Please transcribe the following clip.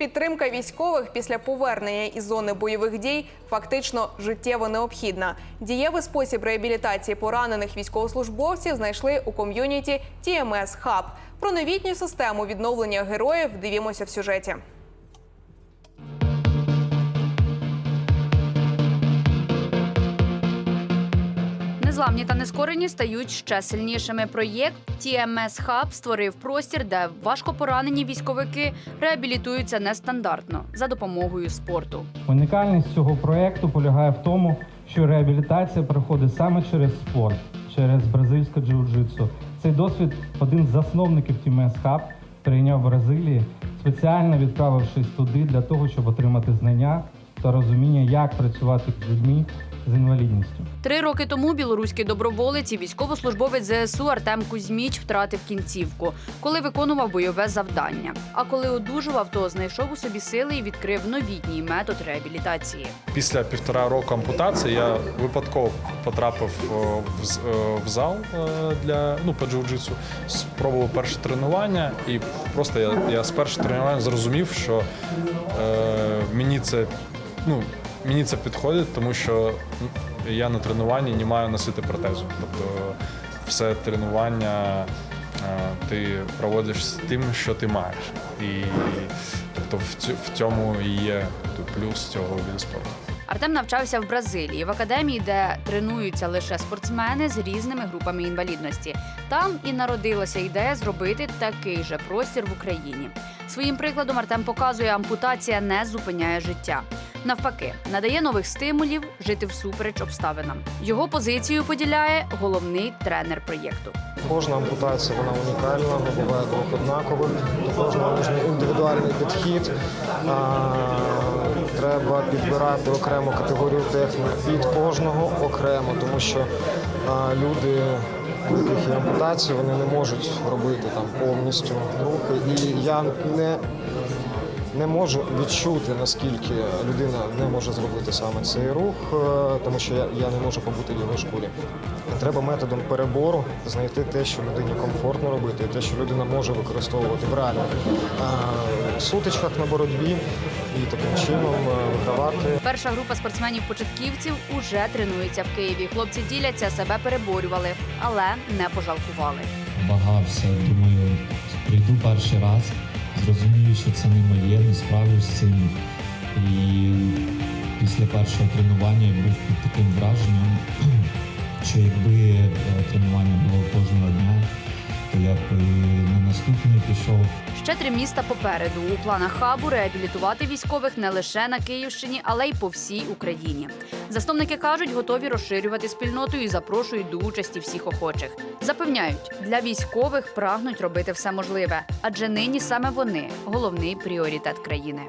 Підтримка військових після повернення із зони бойових дій фактично життєво необхідна. Дієвий спосіб реабілітації поранених військовослужбовців знайшли у ком'юніті TMS Hub. Про новітню систему відновлення героїв дивімося в сюжеті. Незламні та нескорені стають ще сильнішими. Проєкт TMS Hub створив простір, де важкопоранені військовики реабілітуються нестандартно за допомогою спорту. Унікальність цього проекту полягає в тому, що реабілітація проходить саме через спорт, через бразильське джиу-джитсу. Цей досвід один з засновників TMS Hub прийняв в Бразилії, спеціально відправившись туди для того, щоб отримати знання та розуміння, як працювати з людьми з інвалідністю. Три роки тому білоруський доброволець і військовослужбовець ЗСУ Артем Кузьміч втратив кінцівку, коли виконував бойове завдання. А коли одужував, то знайшов у собі сили і відкрив новітній метод реабілітації. Після півтора року ампутації я випадково потрапив в, е, в зал е, для ну по джиу-джитсу, спробував перше тренування, і просто я, я з першого тренування зрозумів, що е, мені це ну. Мені це підходить, тому що я на тренуванні не маю носити протезу. Тобто все тренування е, ти проводиш з тим, що ти маєш. І тобто в, цьому і є плюс цього виду спорту. Артем навчався в Бразилії в академії, де тренуються лише спортсмени з різними групами інвалідності. Там і народилася ідея зробити такий же простір в Україні. Своїм прикладом Артем показує, ампутація не зупиняє життя. Навпаки, надає нових стимулів жити всупереч обставинам. Його позицію поділяє головний тренер проєкту. Кожна ампутація вона унікальна, не буває двох однакових. До кожного нужен індивідуальний підхід. Треба підбирати окрему категорію технік під кожного окремо, тому що люди, яких є ампутації, вони не можуть робити там повністю рухи. І я не не можу відчути, наскільки людина не може зробити саме цей рух, е, тому що я, я не можу побути в його шкурі. Треба методом перебору знайти те, що людині комфортно робити, і те, що людина може використовувати в реальних е, сутичках на боротьбі і таким чином е, вигравати. Перша група спортсменів-початківців уже тренується в Києві. Хлопці діляться, себе переборювали, але не пожалкували. вагався, думаю, прийду перший раз, зрозумію, що це не моє, не справлюсь з цим. І після першого тренування я був під таким враженням, що якби е, тренування було кожного дня, то я б і на наступний пішов. Ще три міста попереду. У планах хабу реабілітувати військових не лише на Київщині, але й по всій Україні. Засновники кажуть, готові розширювати спільноту і запрошують до участі всіх охочих. Запевняють, для військових прагнуть робити все можливе, адже нині саме вони головний пріоритет країни.